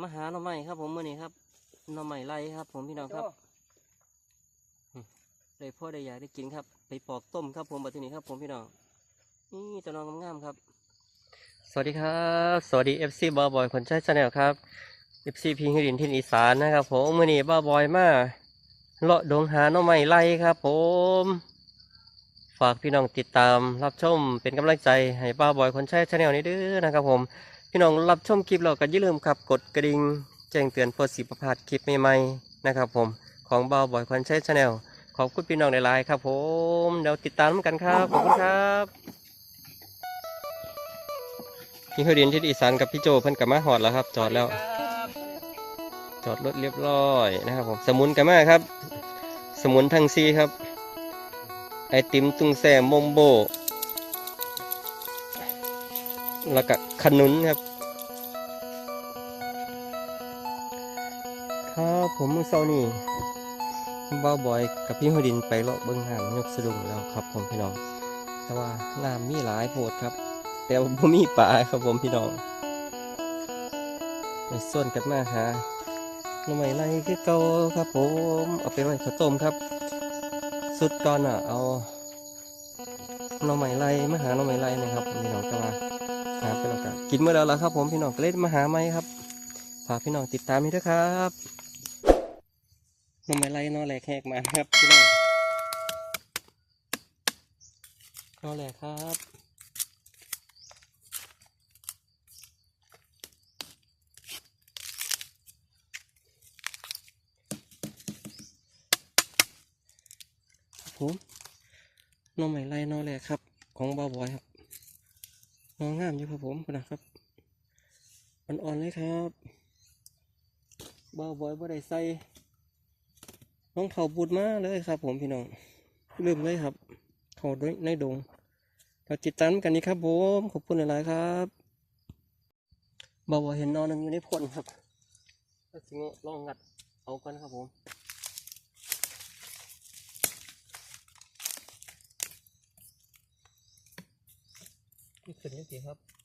มาหาหน่อไม้ครับ ผมมื่อนี้ครับหน่อไม้ไรครับ ผมพี่น้องครับเลยพ่อได้อยากได้กินครับ ไปปอกต้มครับ ผมบัดทีนี้ครับ ผมพี่น้องนี่ตัวน้องงามๆครับ สวัสดีครับ สวัสดี FC บอบอยคนใช้ชาแนลครับ FC พิงค์ดินทินอีสานนะครับ ผมมื่อนี้บ้าบอยมาเลาะดงหาหน่อไม้ไรครับ ผมฝากพี่น้องติดตามรับชมเป็นกำลังใจให้ป้าบอยคนใช้ชาแนลนี้ด้วยนะครับผม พี่น้องรับชมคลิปเราก็อย่าลืมครับกดกระดิ่งแจ้งเตือนเพื่อสิประพลาดคลิปใหม่ๆนะครับผมของบ่าวบอยควันใช้ชาแนลขอบคุณพี่น้องในไลน์ครับผมเดี๋ยวติดตามกันครับขอบคุณครับพี่เฮดินที่อีสานกับพี่โจเพิ่นกับมาหอดแล้วครับ จอดแล้ว จอดรถเรียบร้อยนะครับผมสมุนกันมาครับ สมุนทั้งซีครับ ไอติมตุงแซมมมโบ แล้วก็ขนุนครับ ผมเมื่อเช้านี้บ้าวบอยกับพี่หัวดินไปเลาะเบิ้องหามยกสะดุงแล้วครับผมพี่น้อง แต่ว่าน้ำมีหลายโพดครับ แต่ว่ามีปลาครับผมพี่น้องไปส่วนกันมาหาหน่อไม้ไรคือเก่าครับ ผมเอาไปไว้ข้าวต้มครับ สุดก่อนอะเอาหน่อไม้ไรมาหาหน่อไม้ไรนะครับพี่น้องแต่ว่าหาไปแล้วกันกินเมื่อแล้วล่ะครับ ผมพี่น้องก็เล่นมาหาไหมครับฝากพี่น้องติดตามนี้ด้วยครับ น้องไม้ไล่นอแหลกแหกมาครับพี่น้องนอแหลกครับผมน้องไม้ไล่นอแหลกครับ ของบาบอยครับน้องงามอยู่ครับผมนะครับอ่อนๆเลยครับบาบอยบ่ได้ใส่ น้องเผาบุดมาเลยครับ ผมพี่น้องลืมเลยครับเขาด้วยในดงเราติดตามกันนี้ครับผมขอบคุณหลายๆครับบ่าวเห็นนอนหนึงอยู่ในพนครับก็สิงลองงัดเอากันครับผมขึ้นยังไงครับ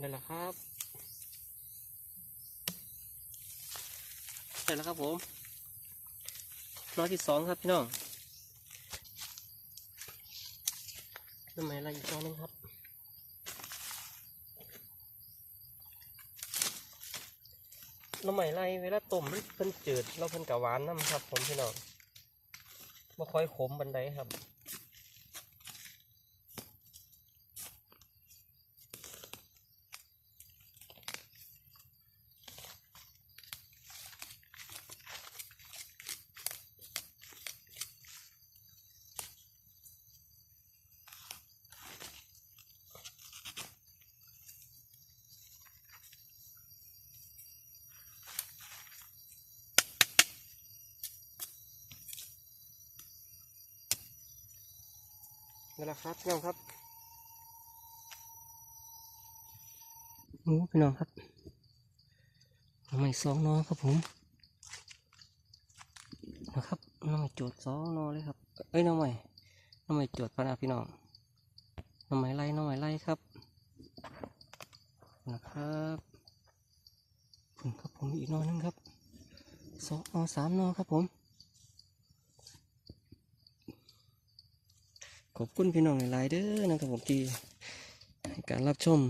ได้แล้วครับได้แล้วครับผมน้อยที่สองครับพี่น้องน้ำไหมอะไรอีกตัวหนึงครับน้ำไหมไรเวลาต้มเพิ่นจืดแล้วเพิ่นกะหวานน้ำครับ ผมพี่น้องไม่ค่อยขมบันไดครับ นี่แหละครับพี่น้องครับโอ้พี่น้องครับน้ำใหม่สองนอครับผมนะครับน้ำใหม่โจดสองนอเลยครับ เอ้ยน้ำใหม่น้ำใหม่โจดปะนะพี่น้องน้ำใหม่ไล่น้ำใหม่ไล่ครับนะครับผลครับผมอีกนอนึงครับสองนอสามนอครับผม ขอบคุณพี่น้องหลายๆเด้อนะครับผมที่การรับชม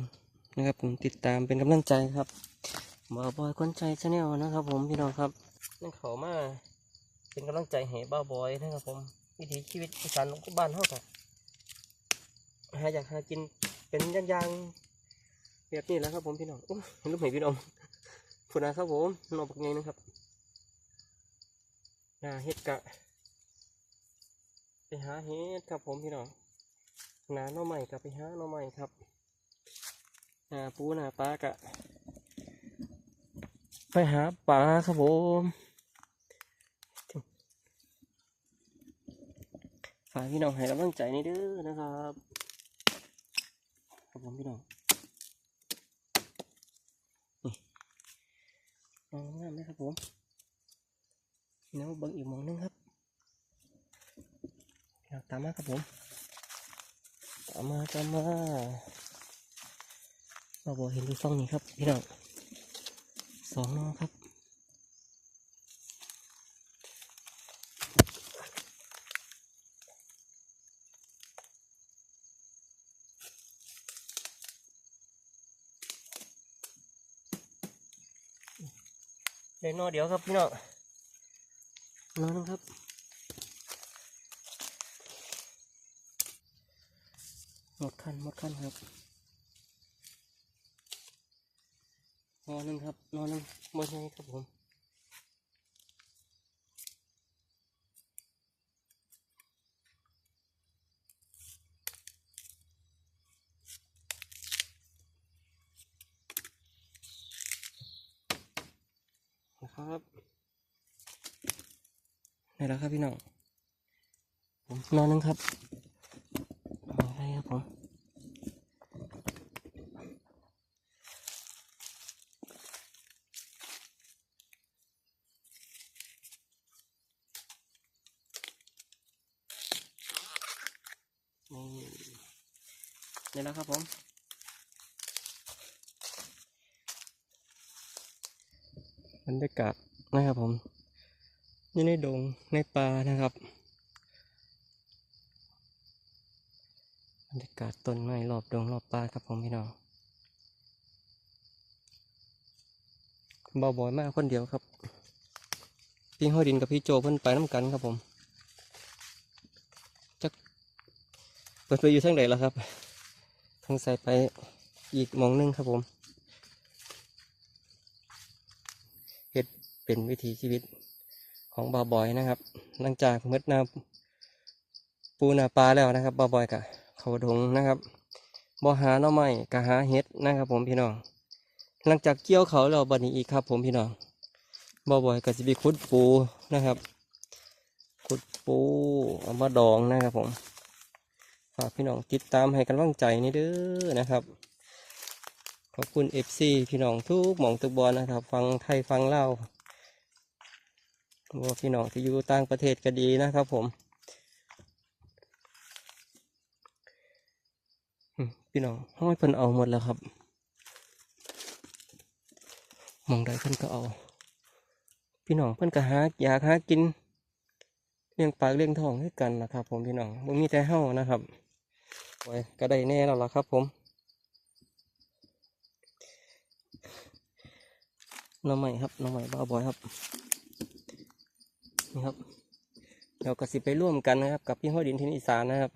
นะครับผมติดตามเป็นกำลังใจครับบาบอยคนใจชาแนลนะครับ ผมพี่น้องครับนั่นเขามาเป็นกำลังใจให้บ้าบอยนะครับผมวิถีชีวิตอีสานของบ้านเฮาครับหาอยากหากินเป็นย่างๆแบบนี้แล้วครับผมพี่น้องเห็นรูปไหนพี่น้องพูดนะครับผมนอนปักไงนะครับนาเฮ็ดกะ ไปหาเห็ดครับผมพี่น้องหนาหน่อใหม่กับไปหาหน่อใหม่ครับหนาปูหนาปลากะไปหาปลาครับผมฝากพี่น้องให้กำลังใจนี่เด้อนะครับครับผมพี่น้องนี่น้องงามไหมครับผมแล้วเบิ่งอีกมองหนึงครับ ตามมาครับผมตามมาตามมาเราบอกเห็นดูซ่องนี้ครับพี่น้องสองน้องครับเดี๋ยนอเดี๋ยวครับพี่น้องนอนครับ หมดคันหมดคันครับนอนหนึงครับนอนหนึงหมดเลยครับผมนะครับนี่แล้วครับพี่น้องผมนอนหนึงครับ เอาไปครับผมนี่นี่แล้วครับผมบรรยากาศนะครับผมนี่ในดงในป่านะครับบรรยา กาศต้นไม้รอบดงรอบป่าครับผมพี่น้องเบาบอยมากคนเดียวครับ พี่ห้อยดินกับพี่โจเพิ่นไปน้ำกันครับผมเปิดไปอยู่ทางไหนแล้วครับทางใส่ไปอีกมองหนึงครับผมเฮ็ดเป็นวิถีชีวิตของบาวบอยนะครับ หลังจากเมื่อนาปูนาปลาแล้วนะครับบาวบอยกะ เขาดงนะครับบ่หาหน่อไม้กะหาเฮ็ดนะครับ ผมพี่น้อง หลังจากเกี่ยวเขาแล้วบัดนี้อีกครับ ผมพี่น้องบาวบอยก็จะไปขุดปูนะครับ ขุดปูเอามาดองนะครับ ผมฝากพี่น้องติดตามให้กำลังใจนี่เด้อนะครับขอบคุณเอฟซีพี่น้องทุกหม่องทุกบอลนะครับ ฟังไทยฟังเล่าว่าพี่น้องที่อยู่ต่างประเทศก็ดีนะครับ ผมอืม พี่น้องห้อยเพิ่นเอาหมดแล้วครับมองใดเพิ่นก็เอา พี่น้องเพิ่นก็หาอยากหากินเลี้ยงปากเลี้ยงท้องให้กันนะครับ ผมพี่น้องบ่มีแต่เฮานะครับไว้ก็ได้แน่แล้วล่ะครับ ผมน้องใหม่ครับน้องใหม่บ้าบอยครับนี่ครับเราก็สิไปร่วมกันนะครับ กับพี่ห้อยดินทินอีสานนะครับ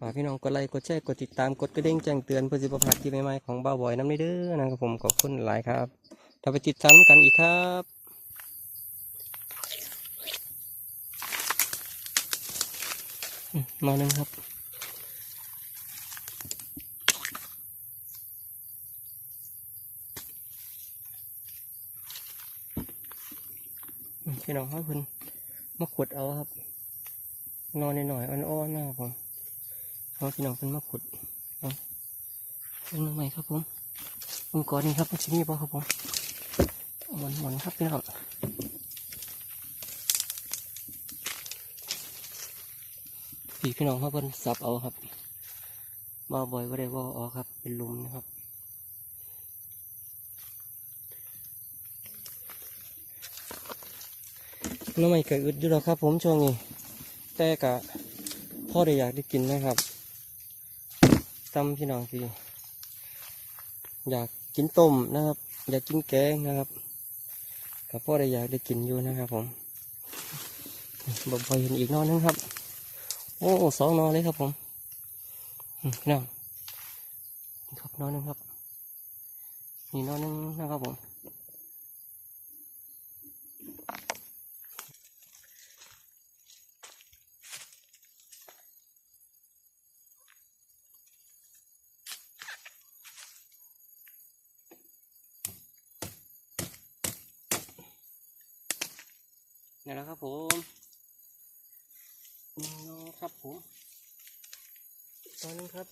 ฝากพี่น้องกดไลค์กดแชร์กดติดตามกดกระดิ่งแจ้งเตือนเพื่อสิบพาที่ใหม่ๆของบ้าบอยน้ำในเด้อนะครับผมขอบคุณหลายครับเราไปติดตามกันอีกครับอืมาหนึ่งครับพี่น้องเขาเพิ่นมาขุดเอาครับ นอนหน่อยๆอ่อนๆนะครับผม เอาพี่น้องเพิ่นมาขุดเอาเรื่องใหม่ครับผมผมก่อนนี่ครับมันจะมีบ่ครับผมหมอนๆครับพี่น้องพี่พี่น้องเขาเพิ่นสับเอาครับมาบ่อยก็ได้ว่าออครับ เป็นลุมนะครับน้ำไม่เกิดอึดอยู่แล้วครับ ผมช่วงนี้ แต่กะพ่อได้อยากได้กินนะครับ้ำพี่น้องสิอยากกินต้มนะครับ อยากกินแกงนะครับกับพ่อได้อยากได้กินอยู่นะครับผมบ่พอยเห็นอีกนอนนึงครับ โอ้สองนอนเลยครับผมพี่น้องครับนอนหนึงครับนี่นอนหนึงนะครับผม นี่แหละครับผมหนึ่งนอครับผมตอนนึงครับ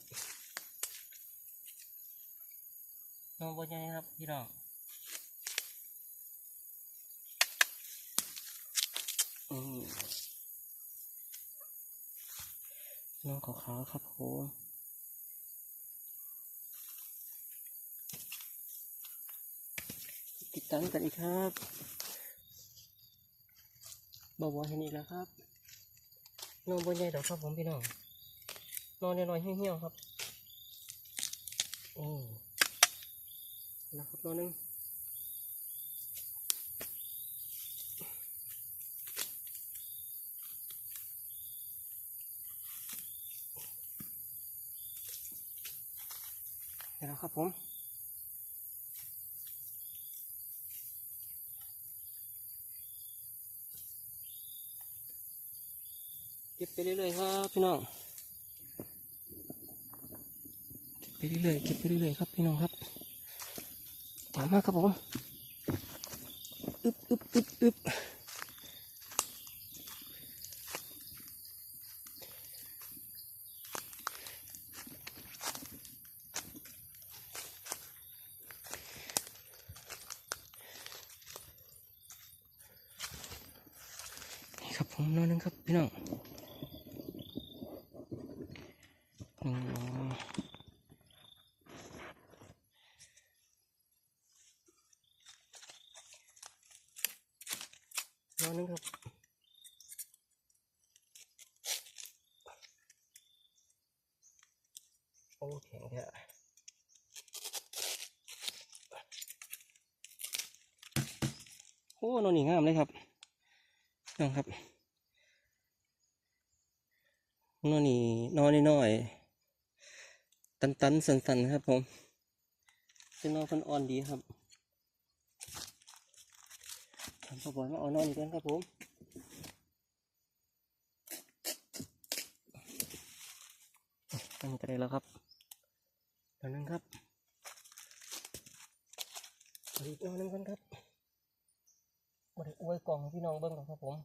นอนบน ใหญ่ครับพี่น้องอืมน้องขาวๆครับผมติดตามกันอีกครับบอกว่าเห็นอีกแล้วครับนอนบนใหญ่ดอกครับผมพี่น้องนอนน้อยๆเหี่ยวๆครับ โอ้ นะครับนอนหนึงเดี๋ยวครับผมเก็บไปเรื่อยๆครับพี่น้องเก็บไปเรื่อยๆเก็บไปเรื่อยๆครับพี่น้องครับ ตามมาครับผม อึบอึบอึบอึบนี่ครับผมนอนหนึงครับพี่น้อง อืมนอนนึงครับ โอ้แข็งแท้โอ้นอนนี่งามเลยครับนองครับนอนนี่นอนน้อยๆตันตันๆสันสันๆครับผมเป็นนอนคนอ่อนดีครับทำพอบอยมาเอานอนอีกแล้วครับผมตั้งกันได้แล้วครับ ตอนนั้นครับอีกนอนหนึงกันครับบไดอวยกล่องพี่น้องเบิ้งหรอกครับผม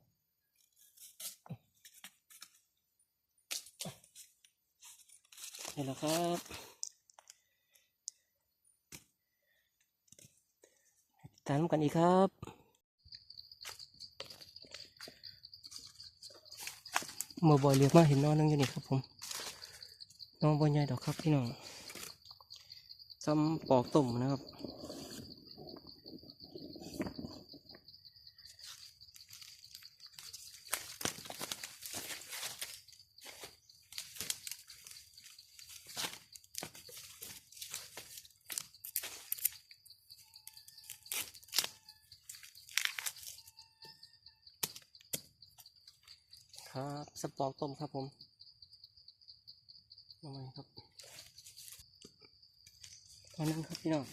นี่แหละครับตามกันอีกครับเมื่อบ่อยเรียกมาเห็นน้อนนึงอยู่นี่ครับผมน้องบ่ใหญ่ดอกครับพี่น้อง ซ้ำปอกต้มนะครับครับสปอกต้มครับผมทำไมครับ ตอนนั้นครับพี่น้อง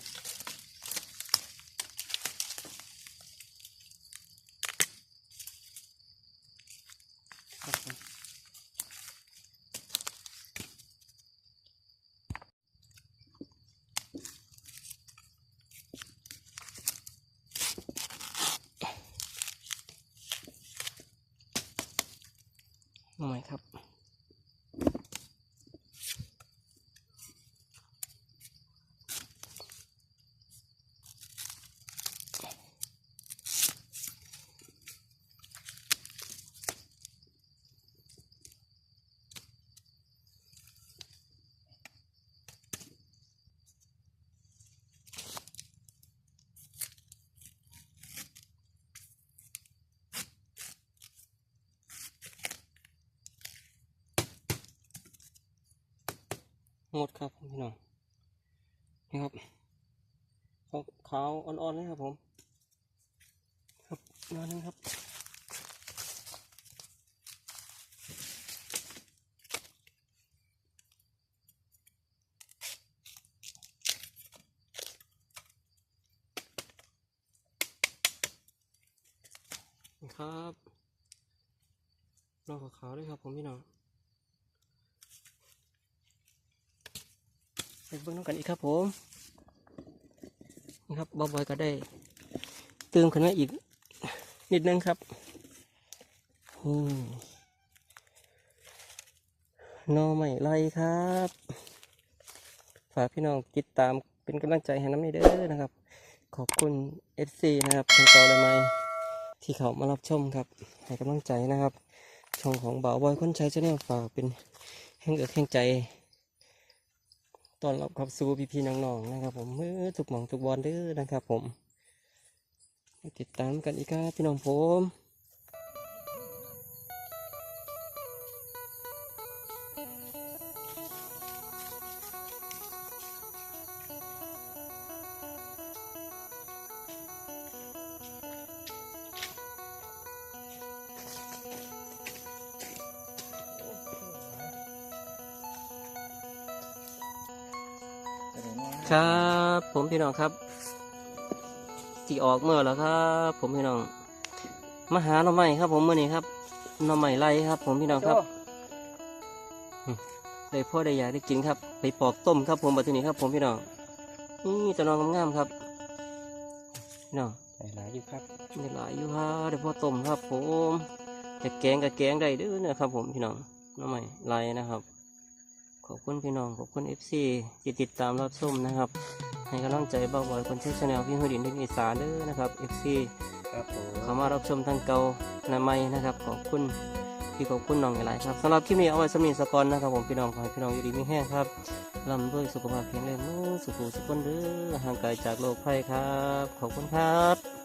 งดครับพี่น้องนี่ครับขาวขาวอ่อนๆเลยครับผมครับนอนนึงครับนะครับนอขาวๆเลยครับผมพี่น้อง ไปเบิ่งน้ำกันอีกครับผมนี่ครับบอบอยก็ได้เติมขึ้นมาอีก นิดนึงครับนี่หน่อใหม่ไรครับ ฝากพี่น้องติดตามเป็นกำลังใจให้น้ำนี่เด้อนะครับ ขอบคุณ FC นะครับทางเก่าและใหมที่เขามารับชมครับ ให้กำลังใจนะครับ ช่องของบ่าวบอยคนใช้ชาแนลฝากเป็นแห่งเอกแห่งใจ ตอนรับเขับสู่พี่น้องๆนะครับ ผมมือถูกหมองถูกบอลเด้อนะครับ ผม ติดตามกันอีกครับพี่น้องผม ครับ ผมพี่น้องครับที่ออกเมื่อแล้วครับ ผมพี่น้องมาหาหน่อไม้ครับ ผมมื่อนี้ครับหน่อไม้ไรครับ ผมพี่น้องครับได้พ่อได้อยากได้กินครับ ไปปอกต้มครับ ผมบัดทีนี้ครับ ผมพี่น้องนี่จะนอนงามๆครับพี่น้องไปหลายอยู่ครับได้หลายอยู่ครับได้พ่อต้มครับ ผมจะแกงกับแกงได้เด้อนะครับ ผมพี่น้องหน่อไม้ไรนะครับ ขอบคุณพี่น้อง ขอบคุณเอฟซีที่ติดตามรับชมนะครับให้กำลังใจเบาบอยคนใช้ชาแนลพี่หัวดินที่อีสานเด้อนะครับเอฟซีครับผมเข้ามารับชมทางเก่าหนาใหม่นะครับ ขอบคุณพี่ขอบคุณน้องหลายๆครับสำหรับคลิปนี้เอาไว้สำนีสกอนนะครับผมพี่น้องขอให้พี่น้องอยู่ดีมีแห้งครับร่ำด้วยสุขภาพแข็งแรงมือสุขสุขคนเด้อห่างไกลจากโรคภัยครับ ขอบคุณครับ